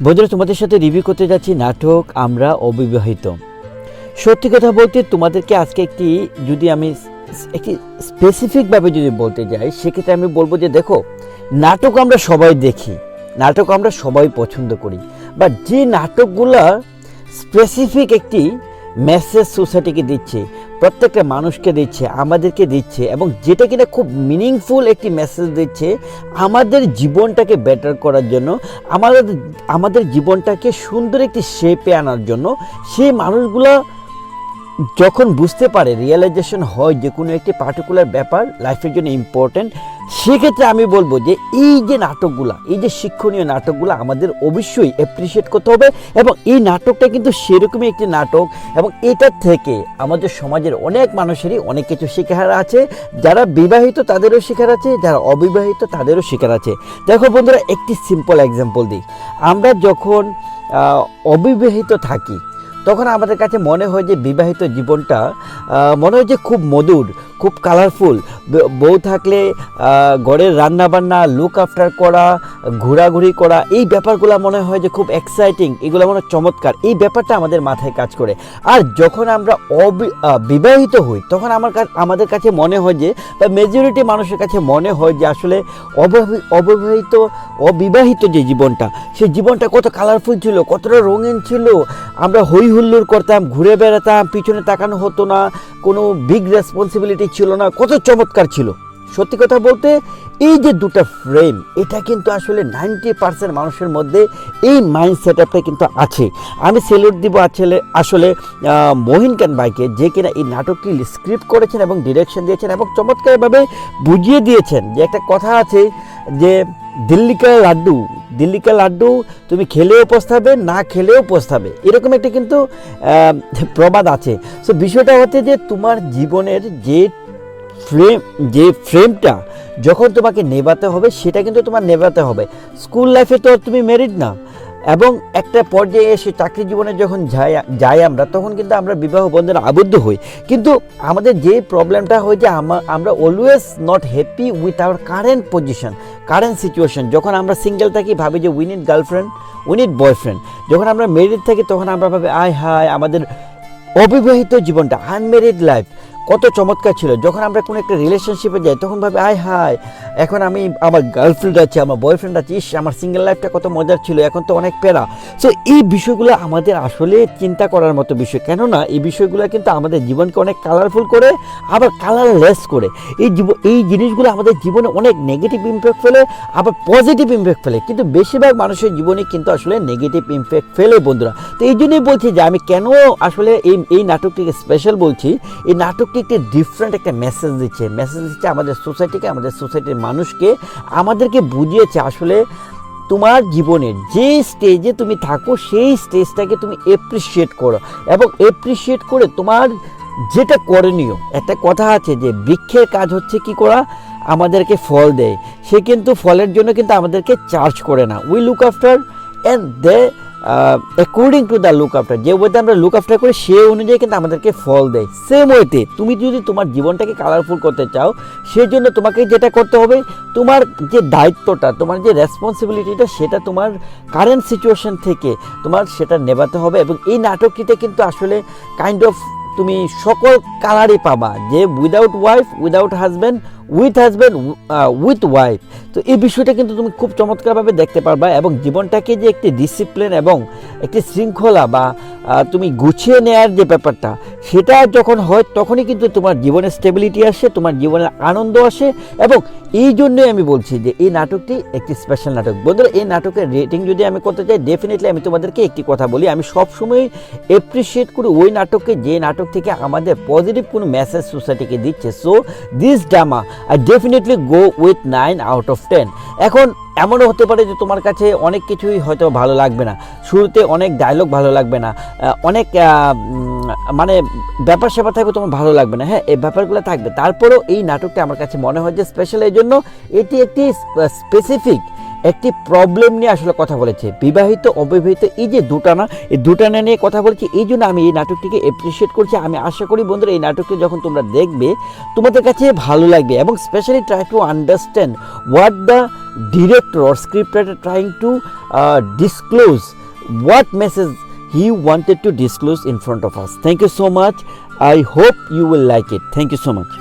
বন্ধুরা, তোমাদের সাথে রিভিউ করতে যাচ্ছি নাটক আমরা অবিবাহিত। সত্যি কথা বলতে তোমাদেরকে আজকে একটি, যদি আমি একটি স্পেসিফিকভাবে যদি বলতে যাই, সেক্ষেত্রে আমি বলব যে দেখো, নাটক আমরা সবাই দেখি, নাটক আমরা সবাই পছন্দ করি বা যে নাটকগুলো স্পেসিফিক একটি মেসেজ সোসাইটিকে দিচ্ছে প্রত্যেকটা মানুষকে দিচ্ছে, আমাদেরকে দিচ্ছে এবং যেটা কিনা খুব মিনিংফুল একটি মেসেজ দিচ্ছে আমাদের জীবনটাকে বেটার করার জন্য, আমাদের আমাদের জীবনটাকে সুন্দর একটি শেপে আনার জন্য, সেই মানুষগুলো যখন বুঝতে পারে রিয়েলাইজেশন হয় যে কোনো একটি পার্টিকুলার ব্যাপার লাইফের জন্য ইম্পর্ট্যান্ট সেক্ষেত্রে আমি বলব যে এই যে নাটকগুলো, এই যে শিক্ষণীয় নাটকগুলো আমাদের অবশ্যই অ্যাপ্রিসিয়েট করতে হবে এবং এই নাটকটা কিন্তু সেরকমই একটি নাটক এবং এটার থেকে আমাদের সমাজের অনেক মানুষেরই অনেক কিছু শেখার আছে। যারা বিবাহিত তাদেরও শেখার আছে, যারা অবিবাহিত তাদেরও শেখার আছে। দেখো বন্ধুরা, একটি সিম্পল এক্সাম্পল দিই। আমরা যখন অবিবাহিত থাকি তখন আমাদের কাছে মনে হয় যে বিবাহিত জীবনটা মনে হয় যে খুব মধুর। খুব কালারফুল বউ থাকলে ঘরের রান্নাবান্না লুক আফটার করা, ঘোরাঘুরি করা, এই ব্যাপারগুলো মনে হয় যে খুব এক্সাইটিং এগুলো মনে হয় চমৎকার। এই ব্যাপারটা আমাদের মাথায় কাজ করে। আর যখন আমরা বিবাহিত হই, তখন আমার আমাদের কাছে মনে হয় যে, বা মেজরিটি মানুষের কাছে মনে হয় যে আসলে অবিবাহিত অবিবাহিত যে জীবনটা, সেই জীবনটা কত কালারফুল ছিল, কতটা রঙিন ছিল। আমরা হই হুল্লোড় করতাম, ঘুরে বেড়াতাম, পিছনে তাকানো হতো না, কোনো বিগ রেসপন্সিবিলিটি ছিল না, কত চমৎকার ছিল। সত্যি কথা বলতে, এই যে দুটো ফ্রেম এটা কিন্তু আসলে নাইনটি পার্সেন্ট মানুষের মধ্যে এই মাইন্ড সেট আপটা কিন্তু আছে। আমি সেলুট দিব আসলে আসলে মহিন খান ভাইকে, যে কিনা এই নাটকটি স্ক্রিপ্ট করেছেন এবং ডিরেকশন দিয়েছেন এবং চমৎকারভাবে বুঝিয়ে দিয়েছেন যে একটা কথা আছে যে দিল্লিকা লাড্ডু দিল্লিকা লাড্ডু তুমি খেলেও পস্তাবে না খেলেও পস্তাবে এরকম একটা কিন্তু প্রবাদ আছে। সো বিষয়টা হচ্ছে যে তোমার জীবনের যে ফ্রেম যে ফ্রেমটা যখন তোমাকে নেবাতে হবে, সেটা কিন্তু তোমার নেবাতে হবে। স্কুল লাইফে তো তুমি মেরিড না। এবং একটা পর্যায়ে এসে চাকরি জীবনে যখন যাই যাই আমরা, তখন কিন্তু আমরা বিবাহ বন্ধনে আবদ্ধ হই। কিন্তু আমাদের যে প্রবলেমটা হয় যে আমা- আমরা always not happy with our current position current situation যখন আমরা সিঙ্গেল থাকি, ভাবি যে we need girlfriend we need boyfriend যখন আমরা মেরিড থাকি, তখন আমরা ভাবি, আয় হায়, আমাদের অবিবাহিত জীবনটা আনমেরিড লাইফ কত চমৎকার ছিল। যখন আমরা কোনো একটা রিলেশনশিপে যাই, তখন ভাবে, আয় হায়, এখন আমি আমার গার্লফ্রেন্ড আছে, আমার বয়ফ্রেন্ড আছে, ইস, আমার সিঙ্গেল লাইফটা কত মজার ছিল, এখন তো অনেক প্যারা। সো এই বিষয়গুলো আমাদের আসলে চিন্তা করার মতো বিষয়। কেননা, এই বিষয়গুলো কিন্তু আমাদের জীবনকে অনেক কালারফুল করে, আবার কালারলেস করে। এই জীব, এই জিনিসগুলো আমাদের জীবনে অনেক নেগেটিভ ইমপ্যাক্ট ফেলে, আবার পজিটিভ ইমপ্যাক্ট ফেলে। কিন্তু বেশিরভাগ মানুষের জীবনে কিন্তু আসলে নেগেটিভ ইমপ্যাক্ট ফেলে, বন্ধুরা। তো এই জন্যই বলছি যে, আমি কেন আসলে এই এই নাটকটিকে স্পেশাল বলছি? এই নাটকটি একটি ডিফারেন্ট একটা মেসেজ দিচ্ছে। মেসেজ দিচ্ছে আমাদের সোসাইটিকে আমাদের সোসাইটির মানুষকে, আমাদেরকে বুঝিয়েছে আসলে তোমার জীবনের যে স্টেজে তুমি থাকো, সেই স্টেজটাকে তুমি এপ্রিসিয়েট করো এবং এপ্রিসিয়েট করে তোমার যেটা করণীয়। একটা কথা আছে যে বৃক্ষের কাজ হচ্ছে কি করা? আমাদেরকে ফল দেয়। সে কিন্তু ফলের জন্য কিন্তু আমাদেরকে চার্জ করে না। We look after and they according to the look after যে ওয়েতে আমরা লুক আফটার করি, সে অনুযায়ী কিন্তু আমাদেরকে ফল দেয়। সেম ওয়েতে তুমি যদি তোমার জীবনটাকে কালারফুল করতে চাও সেই জন্য তোমাকে যেটা করতে হবে, তোমার যে দায়িত্বটা, তোমার যে রেসপন্সিবিলিটিটা সেটা তোমার কারেন্ট সিচুয়েশন থেকে তোমার সেটা নেবাতে হবে এবং এই নাটকটিতে কিন্তু আসলে কাইন্ড অফ তুমি সকল কালারই পাবা। যে without wife without husband with husband with wife তো এই বিষয়টা কিন্তু তুমি খুব চমৎকারভাবে দেখতে পারবা এবং জীবনটাকে যে একটি ডিসিপ্লিন এবং একটি শৃঙ্খলা বা তুমি গুছিয়ে নেওয়ার যে ব্যাপারটা, সেটা যখন হয় তখনই কিন্তু তোমার জীবনের স্টেবিলিটি আসে, তোমার জীবনের আনন্দ আসে এবং এই জন্যই আমি বলছি যে এই নাটকটি একটি স্পেশাল নাটক। বন্ধুরা, এই নাটকের রেটিং যদি আমি করতে চাই ডেফিনেটলি আমি তোমাদেরকে একটি কথা বলি, আমি সবসময় এপ্রিসিয়েট করি ওই নাটককে, যে নাটক থেকে আমাদের পজিটিভ কোনো মেসেজ সোসাইটিকে দিচ্ছে। So this drama I definitely go with nine out of ten এখন এমনও হতে পারে যে তোমার কাছে অনেক কিছুই হয়তো ভালো লাগবে না। শুরুতে অনেক ডায়লগ ভালো লাগবে না। অনেক মানে ব্যাপার স্যাপার থাকবে তোমার ভালো লাগবে না। হ্যাঁ এই ব্যাপারগুলো থাকবে। তারপরেও এই নাটকটা আমার কাছে মনে হয় যে স্পেশাল এই জন্য এটি একটি স্পেসিফিক একটি প্রবলেম নিয়ে আসলে কথা বলেছে বিবাহিত, অবিবাহিত, এই যে দুটানা এই দুটানা নিয়ে কথা বলেছে, এই জন্য আমি এই নাটকটিকে অ্যাপ্রিসিয়েট করছি আমি আশা করি বন্ধুরা, এই নাটকটি যখন তোমরা দেখবে, তোমাদের কাছে ভালো লাগবে এবং specially try to understand what the director or script writer trying to disclose what message he wanted to disclose in front of us. Thank you so much. I hope you will like it. Thank you so much.